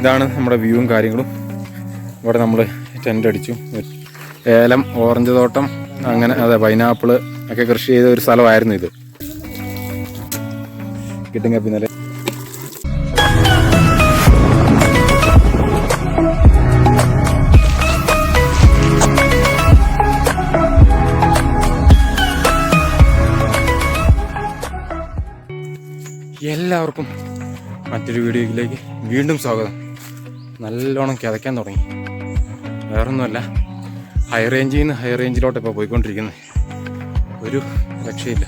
ഇതാണ് നമ്മുടെ വ്യൂവും കാര്യങ്ങളും. ഇവിടെ നമ്മൾ ടെന്റ് അടിച്ചു. ഏലം ഓറഞ്ച് തോട്ടം അങ്ങനെ അതെ പൈനാപ്പിൾ ഒക്കെ കൃഷി ചെയ്ത ഒരു സ്ഥലമായിരുന്നു ഇത്. കിട്ടും പിന്നലെ. എല്ലാവർക്കും മറ്റൊരു വീഡിയോയിലേക്ക് വീണ്ടും സ്വാഗതം. നല്ലോണം കിതയ്ക്കാൻ തുടങ്ങി. വേറൊന്നുമല്ല ഹൈ റേഞ്ചിൽ നിന്ന് ഹൈ റേഞ്ചിലോട്ട് ഇപ്പോൾ പോയിക്കൊണ്ടിരിക്കുന്നത് ഒരു രക്ഷയില്ല.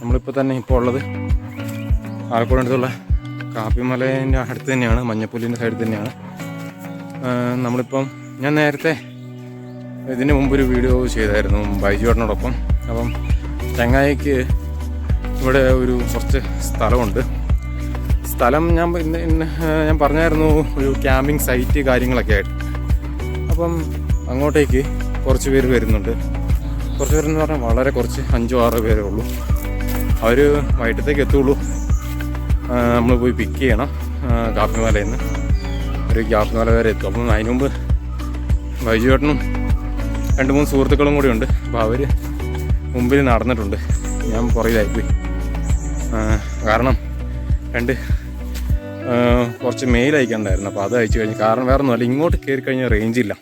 നമ്മളിപ്പോൾ തന്നെ ഇപ്പോൾ ഉള്ളത് ആലപ്പുഴ അടുത്തുള്ള കാപ്പിമലേന്റെ അടുത്ത് തന്നെയാണ് മഞ്ഞപ്പുല്ലിന്റെ സൈഡിൽ തന്നെയാണ്. നമ്മളിപ്പം ഞാൻ നേരത്തെ ഇതിന് മുമ്പൊരു വീഡിയോ ചെയ്തായിരുന്നു ബൈജുവേട്ടനോടൊപ്പം. അപ്പം ചങ്ങായിക്ക് ഇവിടെ ഒരു കുറച്ച് സ്ഥലമുണ്ട്. സ്ഥലം ഞാൻ ഞാൻ പറഞ്ഞായിരുന്നു ഒരു ക്യാമ്പിംഗ് സൈറ്റ് കാര്യങ്ങളൊക്കെ ആയിട്ട്. അപ്പം അങ്ങോട്ടേക്ക് കുറച്ച് പേര് വരുന്നുണ്ട്. കുറച്ച് പേരെന്ന് പറഞ്ഞാൽ വളരെ കുറച്ച് അഞ്ചോ ആറോ പേരേ ഉള്ളൂ. അവർ വൈകിട്ടത്തേക്ക് എത്തുള്ളൂ. നമ്മൾ പോയി പിക്ക് ചെയ്യണം കാപ്പിമാലയിൽ നിന്ന് ഒരു കാപ്പിമല വരെ എത്തും. അപ്പം അതിന് മുമ്പ് വൈജുവേട്ടനും രണ്ട് മൂന്ന് സുഹൃത്തുക്കളും കൂടി ഉണ്ട്. അപ്പോൾ അവർ മുമ്പിൽ നടന്നിട്ടുണ്ട്. ഞാൻ പുറകിലായിപ്പോയി കാരണം രണ്ട് കുറച്ച് മെയിൽ അയക്കണ്ടായിരുന്നു. അപ്പോൾ അത് അയച്ചു കഴിഞ്ഞു കാരണം വേറെ ഒന്നുമല്ല ഇങ്ങോട്ട് കയറി കഴിഞ്ഞാൽ റേഞ്ച് ഇല്ല.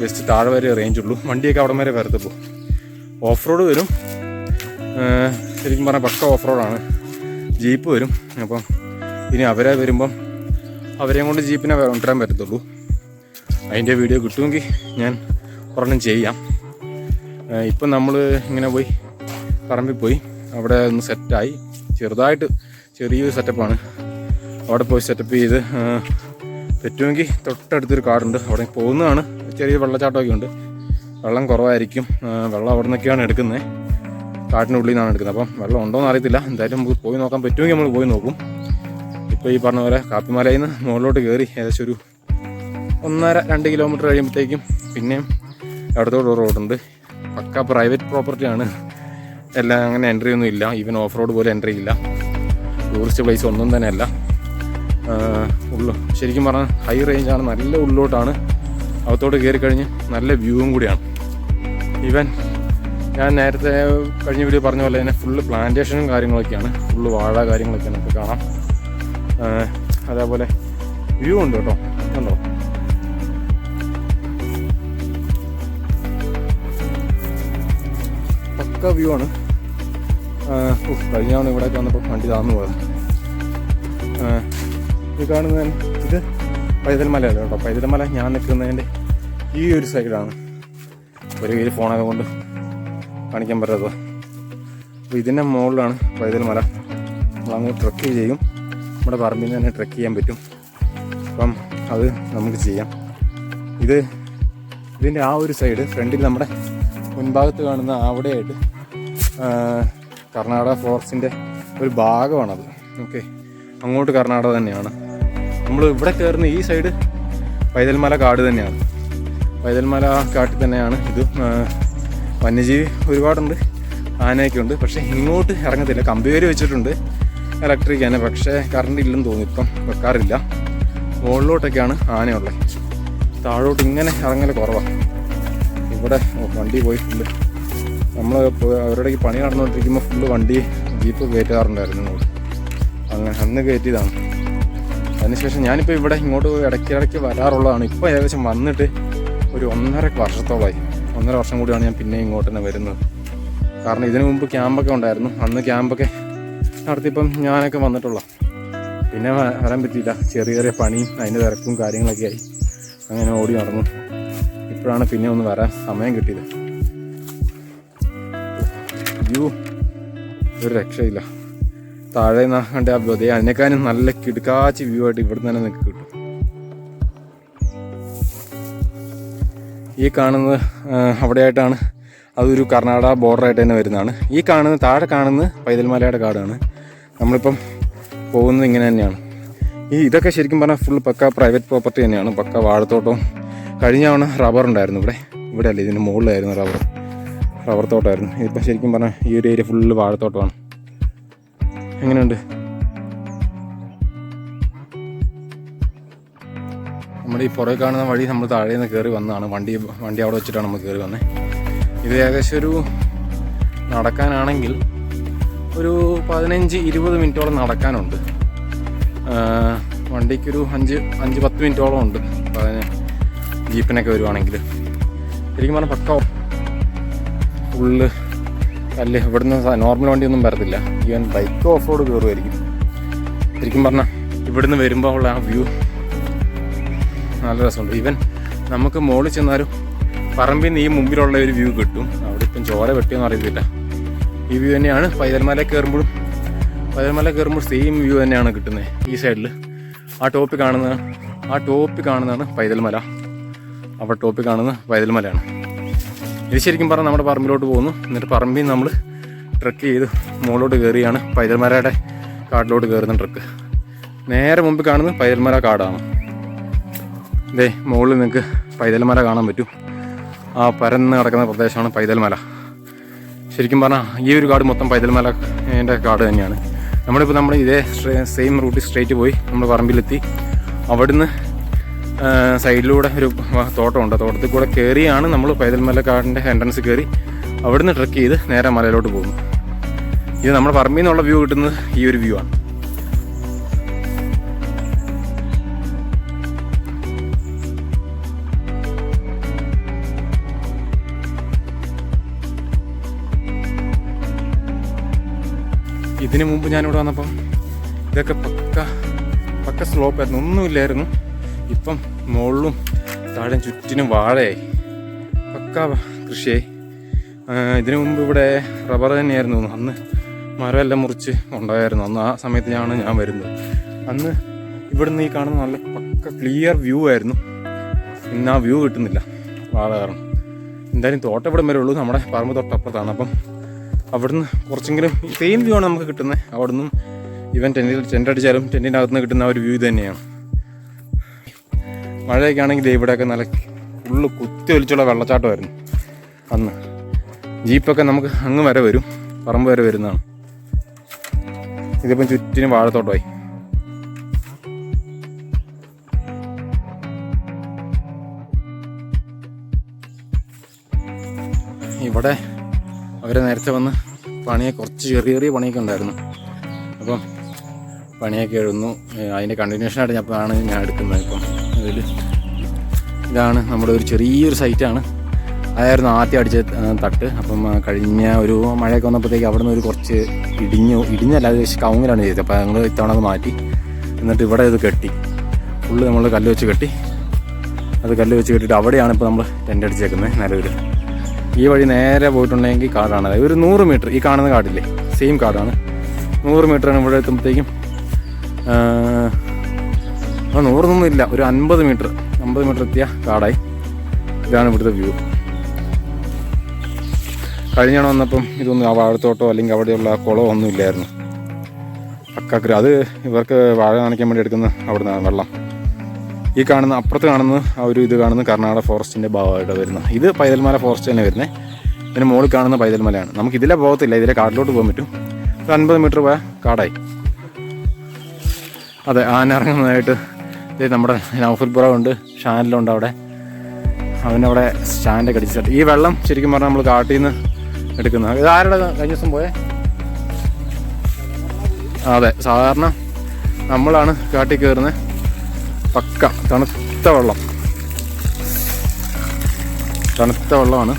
ജസ്റ്റ് താഴെ വരെ റേഞ്ച് ഉള്ളൂ. വണ്ടിയൊക്കെ അവിടെ വരെ വരത്തുള്ളൂ ഓഫ് റോഡ് വരും. ശരിക്കും പറഞ്ഞാൽ പക്ക ഓഫ് റോഡാണ് ജീപ്പ് വരും. അപ്പം ഇനി അവരെ വരുമ്പം അവരെയും കൊണ്ട് ജീപ്പിനെ കൊണ്ടുവരാൻ പറ്റത്തുള്ളൂ. അതിന്റെ വീഡിയോ കിട്ടുമെങ്കിൽ ഞാൻ ഒരെണ്ണം ചെയ്യാം. ഇപ്പം നമ്മൾ ഇങ്ങനെ പോയി പറമ്പിൽ പോയി. അവിടെ ഒന്ന് സെറ്റായി ചെറുതായിട്ട് ചെറിയൊരു സെറ്റപ്പാണ് അവിടെ പോയി സെറ്റപ്പ് ചെയ്ത് പറ്റുമെങ്കിൽ തൊട്ടടുത്തൊരു കാടുണ്ട്. അവിടെ പോകുന്നതാണ്. ചെറിയ വെള്ളച്ചാട്ടമൊക്കെ ഉണ്ട്. വെള്ളം കുറവായിരിക്കും. വെള്ളം അവിടെ നിന്നൊക്കെയാണ് എടുക്കുന്നത്. കാട്ടിനുള്ളിൽ നിന്നാണ് എടുക്കുന്നത്. അപ്പം വെള്ളം ഉണ്ടോ എന്ന് അറിയത്തില്ല. എന്തായാലും നമുക്ക് പോയി നോക്കാൻ പറ്റുമെങ്കിൽ നമ്മൾ പോയി നോക്കും. ഇപ്പോൾ ഈ പറഞ്ഞ പോലെ കാപ്പിമലയിൽ നിന്ന് മുകളിലോട്ട് കയറി ഏകദേശം ഒരു ഒന്നര രണ്ട് കിലോമീറ്റർ കഴിയുമ്പോഴത്തേക്കും പിന്നെയും അടുത്തോട് റോഡുണ്ട് പക്ക പ്രൈവറ്റ് പ്രോപ്പർട്ടിയാണ് എല്ലാം അങ്ങനെ എൻട്രി ഒന്നും ഇല്ല. ഈവൻ ഓഫ് റോഡ് പോലും എൻട്രി ഇല്ല. ടൂറിസ്റ്റ് പ്ലേസ് ഒന്നും തന്നെ അല്ല. ഉള്ളു. ശരിക്കും പറഞ്ഞാൽ ഹൈ റേഞ്ചാണ് നല്ല ഉള്ളിലോട്ടാണ്. അകത്തോട്ട് കയറി കഴിഞ്ഞ് നല്ല വ്യൂവും കൂടിയാണ്. ഈവൻ ഞാൻ നേരത്തെ കഴിഞ്ഞ വീഡിയോ പറഞ്ഞ പോലെ തന്നെ ഫുള്ള് പ്ലാന്റേഷനും കാര്യങ്ങളൊക്കെയാണ്. ഫുള്ള് വാഴ കാര്യങ്ങളൊക്കെ നമുക്ക് കാണാം. അതേപോലെ വ്യൂ ഉണ്ട് കേട്ടോ. കണ്ടോ? പക്ക വ്യൂ ആണ്. കഴിഞ്ഞാണ് ഉഫ്, കഴിഞ്ഞ തവണ ഇവിടെ വന്നപ്പോൾ വണ്ടി താന്നു പോയത്. ഈ കാണുന്ന ഇത് പൈതൽമലയല്ല കേട്ടോ? പൈതൽ മല. ഞാൻ നിൽക്കുന്നതിന്റെ ഈ ഒരു സൈഡാണ് ഒരു കയ്യിൽ ഫോണൊക്കെ കൊണ്ട് കാണിക്കാൻ പറ്റാത്തത്. അപ്പോൾ ഇതിന്റെ മുകളിലാണ് പൈതൽമല നമ്മൾ അങ്ങോട്ട് ട്രക്ക് ചെയ്യും. നമ്മുടെ പറമ്പിൽ നിന്ന് തന്നെ ട്രക്ക് ചെയ്യാൻ പറ്റും. അപ്പം അത് നമുക്ക് ചെയ്യാം. ഇത് ഇതിന്റെ ആ ഒരു സൈഡ് ഫ്രണ്ടിൽ നമ്മുടെ മുൻഭാഗത്ത് കാണുന്ന അവിടെയായിട്ട് കർണാടക ഫോറസ്റ്റിന്റെ ഒരു ഭാഗമാണത്. ഓക്കെ അങ്ങോട്ട് കർണാടക തന്നെയാണ്. നമ്മൾ ഇവിടെ കയറുന്ന ഈ സൈഡ് പൈതൽമല കാട് തന്നെയാണ്. പൈതൽമല കാട്ടിൽ തന്നെയാണ് ഇത്. വന്യജീവി ഒരുപാടുണ്ട് ആനയൊക്കെ ഉണ്ട് പക്ഷേ ഇങ്ങോട്ട് ഇറങ്ങത്തില്ല. കമ്പിവേര് വെച്ചിട്ടുണ്ട് ഇലക്ട്രിക് ആന. പക്ഷേ കറണ്ട് ഇല്ലെന്ന് തോന്നി ഇപ്പം വെക്കാറില്ല. മുകളിലോട്ടൊക്കെയാണ് ആനയുള്ളത്. താഴോട്ട് ഇങ്ങനെ ഇറങ്ങൽ കുറവാണ് ഇവിടെ വണ്ടി പോയി ഫുള്ള് നമ്മൾ അവരുടെ പണി നടന്നുകൊണ്ടിരിക്കുമ്പോൾ ഫുള്ള് വണ്ടി ജീപ്പ് കയറ്റാറുണ്ടായിരുന്നു അങ്ങനെ അന്ന് കയറ്റിയതാണ്. അതിനുശേഷം ഞാനിപ്പോൾ ഇവിടെ ഇങ്ങോട്ട് ഇടയ്ക്ക് ഇടയ്ക്ക് വരാറുള്ളതാണ്. ഇപ്പോൾ ഏകദേശം വന്നിട്ട് ഒരു ഒന്നര വർഷത്തോളമായി. ഒന്നര വർഷം കൂടിയാണ് ഞാൻ പിന്നെ ഇങ്ങോട്ട് തന്നെ വരുന്നത്. കാരണം ഇതിനു മുമ്പ് ക്യാമ്പൊക്കെ ഉണ്ടായിരുന്നു. അന്ന് ക്യാമ്പൊക്കെ നടത്തിയപ്പം ഞാനൊക്കെ വന്നിട്ടുള്ള പിന്നെ വരാൻ പറ്റിയില്ല. ചെറിയ ചെറിയ പണിയും അതിന്റെ തിരക്കും കാര്യങ്ങളൊക്കെ ആയി. അങ്ങനെ ഓടി നടന്നു. ഇപ്പോഴാണ് പിന്നെ ഒന്ന് വരാൻ സമയം കിട്ടിയത്. യു ഒരു രക്ഷയില്ല. താഴെ കണ്ട ആ അതേ അതിനേക്കാളും നല്ല കിടുക്കാച്ച് വ്യൂ ആയിട്ട് ഇവിടുന്ന് തന്നെ നിങ്ങൾക്ക് കിട്ടും. ഈ കാണുന്നത് അവിടെയായിട്ടാണ്. അതൊരു കർണാടക ബോർഡറായിട്ട് തന്നെ വരുന്നതാണ്. ഈ കാണുന്ന താഴെ കാണുന്നത് പൈതൽമലയുടെ കാടാണ്. നമ്മളിപ്പം പോകുന്നത് ഇങ്ങനെ തന്നെയാണ്. ഈ ഇതൊക്കെ ശരിക്കും പറഞ്ഞാൽ ഫുൾ പക്ക പ്രൈവറ്റ് പ്രോപ്പർട്ടി തന്നെയാണ്. പക്ക വാഴത്തോട്ടവും. കഴിഞ്ഞ തവണ റബ്ബർ ഉണ്ടായിരുന്നു ഇവിടെ. ഇവിടെ അല്ല ഇതിന്റെ മുകളിലായിരുന്നു റബ്ബർ റബ്ബർ തോട്ടമായിരുന്നു. ഇതിപ്പോൾ ശരിക്കും പറഞ്ഞാൽ ഈ ഒരു ഏരിയ ഫുള്ള് വാഴത്തോട്ടമാണ്. എങ്ങനെയുണ്ട്? നമ്മുടെ ഈ പുറകെ കാണുന്ന വഴി നമ്മൾ താഴെ നിന്ന് കയറി വന്നതാണ്. വണ്ടി വണ്ടി അവിടെ വെച്ചിട്ടാണ് നമ്മൾ കയറി വന്നത് ഇത് ഏകദേശം ഒരു നടക്കാനാണെങ്കിൽ ഒരു പതിനഞ്ച് ഇരുപത് മിനിറ്റോളം നടക്കാനുണ്ട്. വണ്ടിക്കൊരു അഞ്ച് അഞ്ച് പത്ത് മിനിറ്റോളം ഉണ്ട്. ജീപ്പിനൊക്കെ വരുവാണെങ്കിൽ. ശരിക്കും പറഞ്ഞാൽ പക്ക ഫുള്ള് കല്ല് ഇവിടുന്ന് നോർമൽ വണ്ടിയൊന്നും വരത്തില്ല. ഈവൻ ബൈക്ക് ഓഫ് റോഡ് കയറുമായിരിക്കും ശരിക്കും പറഞ്ഞാൽ ഇവിടുന്ന് വരുമ്പോൾ ഉള്ള ആ വ്യൂ നല്ല രസമുണ്ട്. ഈവൻ നമുക്ക് മുകളിൽ ചെന്നാലും പറമ്പിൽ നിന്ന് ഈ മുമ്പിലുള്ള ഒരു വ്യൂ കിട്ടും. അവിടെ ഇപ്പം ചോര വെട്ടിയെന്ന് അറിയത്തില്ല. ഈ വ്യൂ തന്നെയാണ്. പൈതൽമല കയറുമ്പോഴും പൈതൽമല കയറുമ്പോൾ സെയിം വ്യൂ തന്നെയാണ് കിട്ടുന്നത് ഈ സൈഡിൽ ആ ടോപ്പിൽ കാണുന്ന ആ ടോപ്പിൽ കാണുന്നതാണ് പൈതൽമല. അവിടെ ടോപ്പിൽ കാണുന്ന പൈതൽമലയാണ്. ഇത് ശരിക്കും പറഞ്ഞാൽ നമ്മുടെ പറമ്പിലോട്ട് പോകുന്നു. എന്നിട്ട് പറമ്പിൽ നമ്മൾ ട്രക്ക് ചെയ്ത് മുകളിലോട്ട് കയറിയാണ് പൈതൽമരയുടെ കാട്ടിലോട്ട് കയറുന്ന ട്രക്ക് നേരെ മുമ്പിൽ കാണുന്നത് പൈതൽമര കാടാണ്. ഇതേ മുകളിൽ നിങ്ങൾക്ക് പൈതൽമല കാണാൻ പറ്റും. ആ പരന്ന് കിടക്കുന്ന പ്രദേശമാണ് പൈതൽമല. ശരിക്കും പറഞ്ഞാൽ ഈ ഒരു കാട് മൊത്തം പൈതൽമല എന്റെ കാട് തന്നെയാണ്. നമ്മളിപ്പോൾ നമ്മൾ ഇതേ സെയിം റൂട്ടിൽ സ്ട്രേറ്റ് പോയി നമ്മൾ പറമ്പിലെത്തി. അവിടുന്ന് സൈഡിലൂടെ ഒരു തോട്ടം തോട്ടമുണ്ട്. തോട്ടത്തിൽ കൂടെ കയറിയാണ് നമ്മൾ പൈതൽമല കാടിന്റെ എൻട്രൻസ് കയറി അവിടുന്ന് ട്രക്ക് ചെയ്ത് നേരെ മലയിലോട്ട് പോകുന്നു. ഇത് നമ്മുടെ പറമ്പിൽ നിന്നുള്ള വ്യൂ കിട്ടുന്നത് ഈ ഒരു വ്യൂ ആണ്. ഇതിനു മുമ്പ് ഞാനിവിടെ വന്നപ്പം ഇതൊക്കെ പക്ക പക്ക സ്ലോപ്പായിരുന്നു ഒന്നുമില്ലായിരുന്നു. ഇപ്പം മുകളിലും താഴെ ചുറ്റിനും വാഴയായി. പക്ക കൃഷിയായി. ഇതിനു മുമ്പ് ഇവിടെ റബ്ബർ തന്നെയായിരുന്നു. അന്ന് മരമെല്ലാം മുറിച്ച് ഉണ്ടായിരുന്നു. അന്ന് ആ സമയത്താണ് ഞാൻ വരുന്നത്. അന്ന് ഇവിടുന്ന് ഈ കാണുന്ന നല്ല പക്ക ക്ലിയർ വ്യൂ ആയിരുന്നു. ഇന്ന് ആ വ്യൂ കിട്ടുന്നില്ല. വാഴ കാരണം. എന്തായാലും തോട്ടം ഇവിടെ വരെ ഉള്ളൂ. നമ്മുടെ പറമ്പ് തൊട്ടപ്പുറത്താണ്. അപ്പം അവിടുന്ന് കുറച്ചെങ്കിലും സെയിം വ്യൂ ആണ് നമുക്ക് കിട്ടുന്നത്. അവിടുന്ന് ഇവൻ ടെന്റിൽ ടെന്റ് അടിച്ചാലും ടെന്റിന്റെ അകത്തുനിന്ന് കിട്ടുന്ന ഒരു വ്യൂ തന്നെയാണ്. മഴയൊക്കെ ആണെങ്കിൽ ഇവിടെയൊക്കെ നല്ല ഫുള്ള് കുത്തി ഒലിച്ചുള്ള വെള്ളച്ചാട്ടമായിരുന്നു. അന്ന് ജീപ്പൊക്കെ നമുക്ക് അങ്ങ് വരെ വരും. പറമ്പ് വരെ വരുന്നതാണ്. ഇതിപ്പം ചുറ്റിനും വാഴത്തോട്ടമായി. ഇവിടെ അവർ നേരത്തെ വന്ന് പണിയെ കുറച്ച് ചെറിയ ചെറിയ പണിയൊക്കെ ഉണ്ടായിരുന്നു. അപ്പം പണിയൊക്കെ എഴുതുന്നു. ഏഹ് അതിന്റെ കണ്ടിന്യൂഷനായിട്ട് ഞാൻ ആണ് ഞാൻ എടുക്കുന്നത് ഇപ്പം. അതിൽ ഇതാണ് നമ്മുടെ ഒരു ചെറിയൊരു സൈറ്റാണ്. അതായിരുന്നു ആദ്യം അടിച്ച തട്ട്. അപ്പം കഴിഞ്ഞ ഒരു മഴയൊക്കെ വന്നപ്പോഴത്തേക്ക് അവിടെ നിന്ന് ഒരു കുറച്ച് ഇടിഞ്ഞു ഇടിഞ്ഞല്ല അത് കൗങ്ങിലാണ് ചെയ്തത്. അപ്പോൾ ഞങ്ങൾ ഇത്തവണ അത് മാറ്റി. എന്നിട്ട് ഇവിടെ ഇത് കെട്ടി. ഫുള്ള് നമ്മൾ കല്ല് വെച്ച് കെട്ടി. അത് കല്ല് വെച്ച് കെട്ടിയിട്ട് അവിടെയാണ് ഇപ്പോൾ നമ്മൾ ടെന്റ് അടിച്ചേക്കുന്നത് നിലവിൽ ഈ വഴി നേരെ പോയിട്ടുണ്ടെങ്കിൽ കാടാണ്. അതായത് ഒരു നൂറ് മീറ്റർ ഈ കാണുന്ന കാടില്ലേ? സെയിം കാടാണ്. നൂറ് മീറ്ററാണ് ഇവിടെ എത്തുമ്പോഴത്തേക്കും നൂറൊന്നും ഇല്ല. ഒരു അൻപത് മീറ്റർ. അമ്പത് മീറ്റർ എത്തിയ കാടായി. ഇതാണ് ഇവിടുത്തെ വ്യൂ. കഴിഞ്ഞാണ് വന്നപ്പം ഇതൊന്നും ആ വാഴത്തോട്ടോ അല്ലെങ്കിൽ അവിടെയുള്ള കുളമോ ഒന്നും ഇല്ലായിരുന്നു. പക്കാക്കര അത് ഇവർക്ക് വാഴ നനയ്ക്കാൻ വേണ്ടി എടുക്കുന്ന അവിടുന്ന് വെള്ളം. ഈ കാണുന്ന അപ്പുറത്ത് കാണുന്ന ആ ഒരു ഇത് കാണുന്ന കർണാടക ഫോറസ്റ്റിന്റെ ഭാഗമായിട്ട് വരുന്നത് ഇത് പൈതൽമല ഫോറസ്റ്റ് തന്നെ വരുന്നത് ഇതിന് മുകളിൽ കാണുന്ന പൈതൽമലയാണ്. നമുക്ക് ഇതിലെ പോകത്തില്ല. ഇതിലെ കാട്ടിലോട്ട് പോകാൻ പറ്റും. ഒരു അൻപത് മീറ്റർ പോയാൽ കാടായി. അതെ ആന ഇറങ്ങുന്നതായിട്ട് ഇത് നമ്മുടെ നൗഫൽപുറ ഉണ്ട് ഷാനിലുണ്ട് അവിടെ. അവനവിടെ സ്റ്റാൻഡൊക്കെ അടിച്ചിട്ട്. ഈ വെള്ളം ശരിക്കും പറഞ്ഞാൽ നമ്മൾ കാട്ടിൽ നിന്ന് എടുക്കുന്നത് ഇത് ആരുടെ കഴിഞ്ഞ ദിവസം പോയേ? അതെ സാധാരണ നമ്മളാണ് കാട്ടിൽ കയറുന്നത് പക്ക തണുത്ത വെള്ളം. തണുത്ത വെള്ളമാണ്.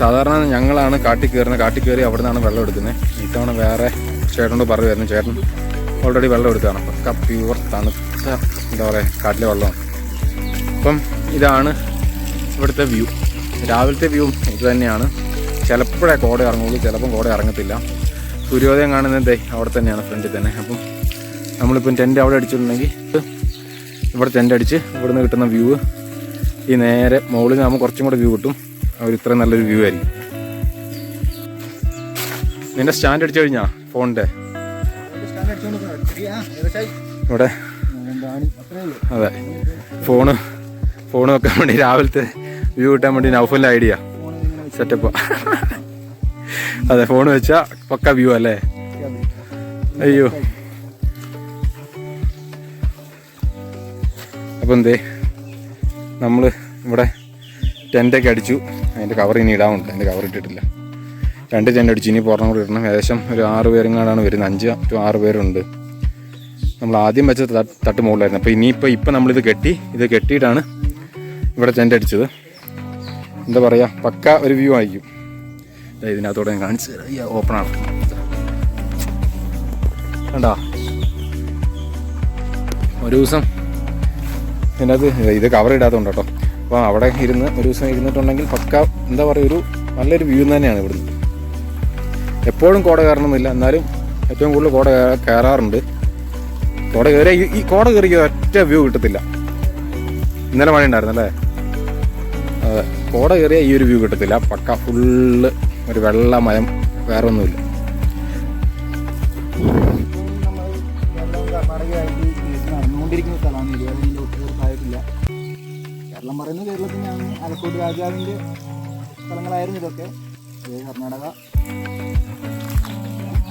സാധാരണ ഞങ്ങളാണ് കാട്ടിൽ കയറുന്നത് കാട്ടിൽ കയറി അവിടെ നിന്നാണ് വെള്ളം എടുക്കുന്നത് ഇത്തവണ വേറെ ചേട്ടനോട് പറഞ്ഞു വരുന്നു. ചേട്ടൻ ഓൾറെഡി വെള്ളം എടുക്കുകയാണ് പക്ക പ്യൂർ തണുത്ത എന്താ പറയുക കാട്ടിലെ വെള്ളമാണ്. അപ്പം ഇതാണ് ഇവിടുത്തെ വ്യൂ. രാവിലത്തെ വ്യൂ ഇത് തന്നെയാണ്. ചിലപ്പോഴേ കോട ഇറങ്ങുള്ളൂ ചിലപ്പം കോട ഇറങ്ങത്തില്ല. സൂര്യോദയം കാണുന്നത് അവിടെ തന്നെയാണ് ഫ്രണ്ടിൽ തന്നെ. അപ്പം നമ്മളിപ്പം ടെന്റ് അവിടെ അടിച്ചിട്ടുണ്ടെങ്കിൽ ഇവിടെ ടെന്റ് അടിച്ച് ഇവിടുന്ന് കിട്ടുന്ന വ്യൂ ഈ നേരെ മുകളിൽ നിന്ന് നമുക്ക് കുറച്ചും കൂടെ വ്യൂ കിട്ടും. അവർ ഇത്രയും നല്ലൊരു വ്യൂ ആയിരിക്കും. നിന്റെ സ്റ്റാൻഡ് അടിച്ചു കഴിഞ്ഞാ ഫോണിന്റെ ഇവിടെ അതെ. ഫോണ് ഫോൺ വെക്കാൻ വേണ്ടി രാവിലത്തെ വ്യൂ കിട്ടാൻ വേണ്ടി നൗഫലിന്റെ ഐഡിയ. സെറ്റപ്പ്. അതെ ഫോൺ വെച്ചാ പക്ക വ്യൂ അല്ലേ? അയ്യോ. അപ്പം എന്തേ? നമ്മൾ ഇവിടെ ടെന്റൊക്കെ അടിച്ചു. അതിന്റെ കവർ ഇനി ഇടാമുണ്ട് അതിന്റെ കവർ ഇട്ടിട്ടില്ല. രണ്ട് ടെന്റ് അടിച്ചു. ഇനി പുറം കൂടി ഇടണം. ഏകദേശം ഒരു ആറ് പേരും കാണാണ് വരുന്നത്. അഞ്ച് ടു ആറ് പേരുണ്ട്. നമ്മൾ ആദ്യം വെച്ച തട്ട് മുകളിലായിരുന്നു. അപ്പോൾ ഇനിയിപ്പോൾ ഇപ്പം നമ്മളിത് കെട്ടി ഇത് കെട്ടിയിട്ടാണ് ഇവിടെ ടെന്റ് അടിച്ചത്. എന്താ പറയുക പക്ക ഒരു വ്യൂ ആയിരിക്കും. ഇതിനകത്തോടെ ഞാൻ കാണിച്ചു ഓപ്പൺ ആണ്. കണ്ടോ? ഒരു ദിവസം ഇതിനകത്ത് ഇത് കവർ ഇടാത്തതുകൊണ്ട് കേട്ടോ. അപ്പോൾ അവിടെ ഇരുന്ന് ഒരു ദിവസം ഇരുന്നിട്ടുണ്ടെങ്കിൽ പക്ക എന്താ പറയുക ഒരു നല്ലൊരു വ്യൂ തന്നെയാണ് ഇവിടുന്ന്. എപ്പോഴും കോട കയറണമെന്നില്ല. എന്നാലും ഏറ്റവും കൂടുതൽ കോട കയറാ- കയറാറുണ്ട്. കോട കയറിയ ഈ- കോട കയറിയ ഒറ്റ വ്യൂ കിട്ടത്തില്ല. ഇന്നലെ മഴ ഉണ്ടായിരുന്നല്ലേ അതെ. കോട കയറിയ ഈ ഒരു വ്യൂ കിട്ടത്തില്ല. പക്ക ഫുള്ള് ഒരു വെള്ളമയം വേറെ ഒന്നുമില്ല കേരളം പറയുന്നത് കേരളത്തിനാണ് ആലക്കോട് രാജാവിന്റെ സ്ഥലങ്ങളായിരുന്നു ഇതൊക്കെ. ഇത് കർണാടക.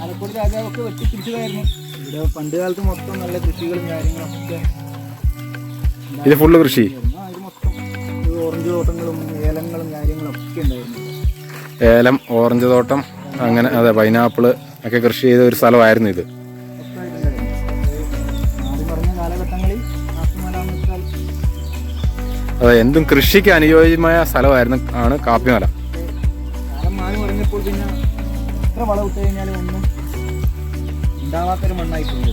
ആലക്കോട് രാജാവൊക്കെ വെട്ടിപ്പിടിച്ചതായിരുന്നു ഇവിടെ പണ്ട് കാലത്ത് മൊത്തം നല്ല കൃഷികളും കാര്യങ്ങളൊക്കെ ഇത് ഫുള്ള് കൃഷി? ഉണ്ടായിരുന്നു. ആ, ഇത് മൊത്തം ഇത് ഓറഞ്ച് തോട്ടങ്ങളും ഏലങ്ങളും കാര്യങ്ങളും ഒക്കെ ഉണ്ടായിരുന്നു. ഏലം ഓറഞ്ച് തോട്ടം അങ്ങനെ അതെ പൈനാപ്പിൾ ഒക്കെ കൃഷി ചെയ്ത ഒരു സ്ഥലമായിരുന്നു ഇത്. അതെ എന്തും കൃഷിക്ക് അനുയോജ്യമായ സ്ഥലമായിരുന്നു ആണ് കാപ്പിമല. കാലം മാറി പറഞ്ഞപ്പോൾ പിന്നെ എത്ര വളം ഇട്ട് കഴിഞ്ഞാലും ഒന്നും ഉണ്ടാവാത്തൊരു മണ്ണായി പോയത്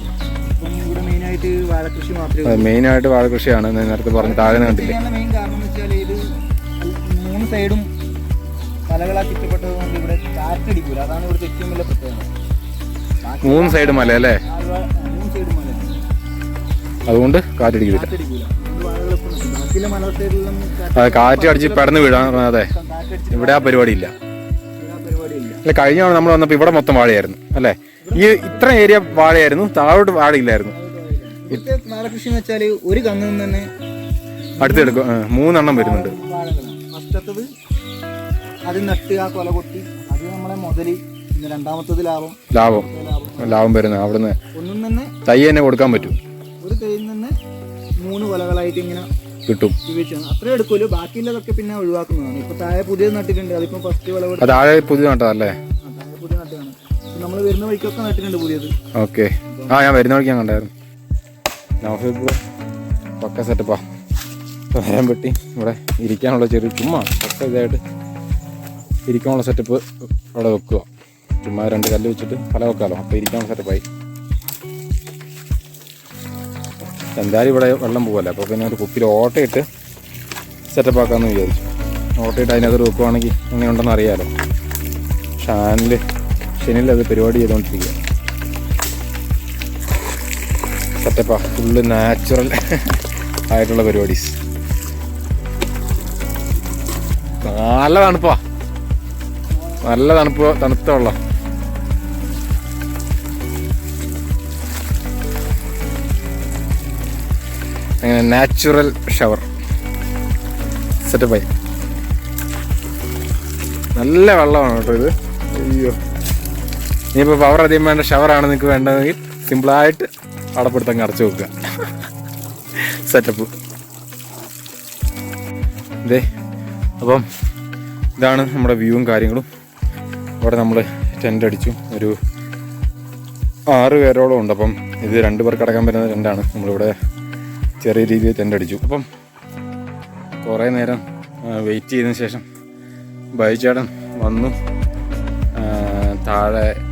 ഇപ്പം ഇവിടെ മെയിനായിട്ട് വാഴക്കൃഷി മാത്രമേ മെയിനായിട്ട് വാഴ കൃഷിയാണ് ഞാൻ നേരത്തെ പറഞ്ഞ താഴെ കണ്ടില്ലേ? മെയിൻ കാരണം എന്ന് വെച്ചാൽ ഇത് മൂന്ന് സൈഡും മലകളാ ചുറ്റപ്പെട്ടത് കൊണ്ട് ഇവിടെ കാറ്റടിക്കൂല അതാണ് ഇവിടുത്തെ ഏറ്റവും വലിയ പ്രത്യേകത. മൂന്ന് സൈഡ് മല അല്ലേ? മൂന്ന് സൈഡ് മല. അതുകൊണ്ട് കാറ്റടിക്കൂല അതെ കാറ്റ് അടിച്ച് പെടന്ന് വീഴാൻ അതെ. ഇവിടെ ആ പരിപാടി ഇല്ല അല്ല കഴിഞ്ഞ തവണ നമ്മൾ വന്നപ്പോൾ ഇവിടെ മൊത്തം വാഴയായിരുന്നു. അല്ലേ? ഈ ഇത്ര ഏരിയ വാഴയായിരുന്നു. താഴോട്ട് വാഴയില്ലായിരുന്നു. ഇവിടുത്തെ വാഴകൃഷി എന്ന് വെച്ചാൽ ഒരു നിന്ന് തന്നെ അടുത്തെടുക്കും. മൂന്നെണ്ണം വരുന്നുണ്ട്. ഫസ്റ്റത്തത് അത് നട്ട് ആ കൊല കൊട്ടി അത് നമ്മളെ മുതൽ പിന്നെ രണ്ടാമത്തത് ലാഭം. ലാഭം. ലാഭം. വരുന്നത് അവിടുന്ന് ഒന്നും തന്നെ തൈ തന്നെ കൊടുക്കാൻ പറ്റും. ഒരു തൈയിൽ നിന്ന് മൂന്ന് കൊലകളായിട്ട് ഇങ്ങനെ കിട്ടും. അത്രേ എടുക്കുമല്ലോ ബാക്കിയുള്ളതൊക്കെ പിന്നെ ഒഴിവാക്കുന്നതാണ്. ഇപ്പൊ താഴെ പുതിയത് നട്ടിട്ടുണ്ട്. അതിപ്പോ ഫസ്റ്റ് അത് താഴെ പുതിയ നട്ടതല്ലേ? ഓക്കെ. ആ ഞാൻ വരുന്ന വഴിക്ക് ഞാൻ കണ്ടായിരുന്നു. ബ്രോ പക്ക സെറ്റപ്പാ. നേരം പറ്റി. ഇവിടെ ഇരിക്കാനുള്ള ചെറിയ ചുമ്മാ പക്ക ഇതായിട്ട് ഇരിക്കാനുള്ള സെറ്റപ്പ് അവിടെ വെക്കുക. ചുമ്മാ രണ്ട് കല്ല് വെച്ചിട്ട് പല വെക്കാലോ. അപ്പോൾ ഇരിക്കാനുള്ള സെറ്റപ്പായി എന്തായാലും ഇവിടെ വെള്ളം പോകല്ലേ അപ്പോൾ പിന്നെ ഒരു കുപ്പിയിൽ ഓട്ടയിട്ട് സെറ്റപ്പ് ആക്കാമെന്ന് വിചാരിച്ചു. ഓട്ടയിട്ട് അതിനകത്ത് വെക്കുവാണെങ്കിൽ എങ്ങനെയുണ്ടെന്ന് അറിയാമല്ലോ ഷാനിൽ ഷെനിൽ അത് പരിപാടി ചെയ്തുകൊണ്ടിരിക്കുക സെറ്റപ്പാ ഫുള്ള് നാച്ചുറൽ ആയിട്ടുള്ള പരിപാടീസ്. നല്ല തണുപ്പാ. നല്ല തണുപ്പ് തണുത്ത വെള്ളം. അങ്ങനെ നാച്ചുറൽ ഷവർ സെറ്റപ്പായി നല്ല വെള്ളമാണ് കേട്ടോ ഇത്. അയ്യോ. ഇനിയിപ്പോൾ പവർ അധികം വേണ്ട ഷവറാണ് നിങ്ങൾക്ക് വേണ്ടതെങ്കിൽ സിമ്പിളായിട്ട് അടപ്പെടുത്തങ്ങ് അടച്ചു വെക്കുക. സെറ്റപ്പ് ഇതേ അപ്പം ഇതാണ് നമ്മുടെ വ്യൂവും കാര്യങ്ങളും. അവിടെ നമ്മൾ ടെന്റ് അടിച്ചു. ഒരു ആറ് പേരോളം ഉണ്ട്. അപ്പം ഇത് രണ്ട് പേർക്ക് അടക്കാൻ പറ്റുന്ന ടെന്റാണ് നമ്മളിവിടെ ചെറിയ രീതിയിൽ ടെന്റ് അടിച്ചു. അപ്പം കുറേ നേരം വെയിറ്റ് ചെയ്തതിന് ശേഷം ബൈചേട്ടൻ വന്നു. താഴെ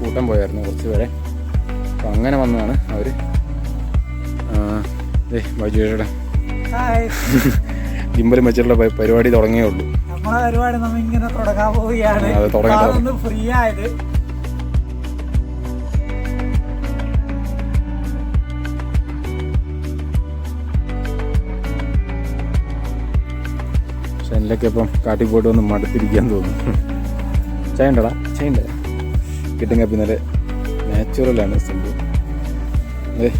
കൂട്ടം പോയായിരുന്നു കുറച്ച് പേരെ അപ്പം അങ്ങനെ വന്നതാണ് അവർ ഹായ്. ഗിമ്പലും വെച്ചിട്ടുള്ള പരിപാടി തുടങ്ങിയേ ഉള്ളൂ. നമ്മളെ പരിപാടി നമ്മ ഇങ്ങനെ തുടങ്ങാൻ പോവുകയാണ്. ഫ്രീ ആയത്. പക്ഷെ അതിലൊക്കെ ഇപ്പം കാട്ടിൽ പോയിട്ട് ഒന്ന് മടുത്തിരിക്കാൻ തോന്നുന്നു. ചെയ്യണ്ടടാ ചെയ്യണ്ടേ കിട്ടും കപ്പി നല്ല നാച്ചുറലാണ് സംഭവം അതെ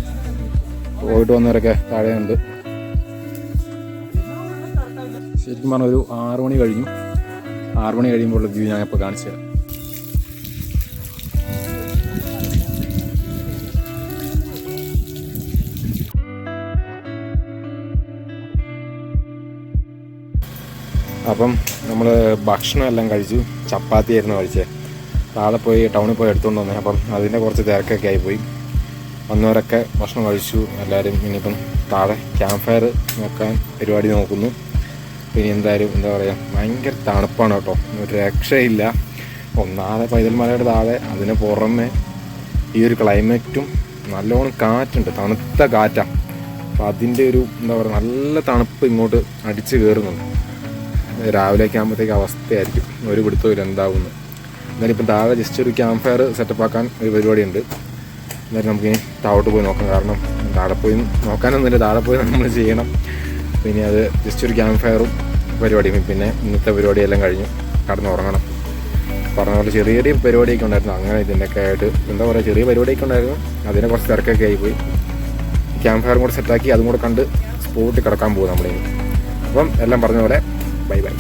പോയിട്ട് വന്നവരൊക്കെ താഴെയുണ്ട്. ശരിക്കും പറഞ്ഞ ഒരു ആറു മണി കഴിഞ്ഞു. ആറു മണി കഴിയുമ്പോൾ വ്യൂ ഞാൻ ഇപ്പോൾ കാണിച്ചു തരാം. അപ്പം നമ്മൾ ഭക്ഷണം എല്ലാം കഴിച്ചു. ചപ്പാത്തി ആയിരുന്നു കഴിച്ചത് താഴെ പോയി ടൗണിൽ പോയി എടുത്തുകൊണ്ട് വന്നേ. അപ്പം അതിന്റെ കുറച്ച് തിരക്കൊക്കെ ആയിപ്പോയി. വന്നവരൊക്കെ ഭക്ഷണം കഴിച്ചു. എല്ലാവരും ഇനിയിപ്പം താഴെ ക്യാമ്പ് ഫയർ നോക്കാൻ പരിപാടി നോക്കുന്നു. പിന്നെ എന്തായാലും എന്താ പറയുക ഭയങ്കര തണുപ്പാണ് കേട്ടോ. ഒരു രക്ഷയില്ല. ഒന്നാതെ പൈതൽ മലയുടെ താഴെ അതിന് പുറമെ ഈ ഒരു ക്ലൈമറ്റും നല്ലോണം കാറ്റുണ്ട്. തണുത്ത കാറ്റാണ് അപ്പം അതിന്റെ ഒരു എന്താ പറയുക നല്ല തണുപ്പ് ഇങ്ങോട്ട് അടിച്ച് കയറുന്നുണ്ട്. രാവിലെയൊക്കെ ആകുമ്പോഴത്തേക്ക് അവസ്ഥയായിരിക്കും. ഒരു പിടുത്തമില്ല എന്താവുന്നു എന്നാലും ഇപ്പം താഴെ ജസ്റ്റ് ഒരു ക്യാമ്പ് ഫയർ സെറ്റപ്പ് ആക്കാൻ ഒരു പരിപാടിയുണ്ട്. എന്നാലും നമുക്ക് താഴോട്ട് പോയി നോക്കാം. കാരണം താഴെ പോയി നോക്കാനൊന്നുമില്ല. താഴെ പോയി നമ്മൾ ചെയ്യണം. പിന്നെ അത് ജസ്റ്റ് ഒരു ക്യാമ്പ് ഫയറും പരിപാടിയും. പിന്നെ ഇന്നത്തെ പരിപാടിയെല്ലാം കഴിഞ്ഞു കടന്നുറങ്ങണം. പറഞ്ഞ പോലെ ചെറിയ ചെറിയ പരിപാടിയൊക്കെ ഉണ്ടായിരുന്നു. അങ്ങനെ ഇതിന്റെയൊക്കെ ആയിട്ട് എന്താ പറയുക ചെറിയ പരിപാടിയൊക്കെ ഉണ്ടായിരുന്നു. അതിനെ കുറച്ച് തിരക്കൊക്കെ ആയിപ്പോയി. ക്യാമ്പ് ഫയറും കൂടെ സെറ്റാക്കി അതും കൂടെ കണ്ട് സ്പോട്ടിൽ കിടക്കാൻ പോകും നമ്മളിനി അപ്പം എല്ലാം പറഞ്ഞ പോലെ ബൈ ബൈ.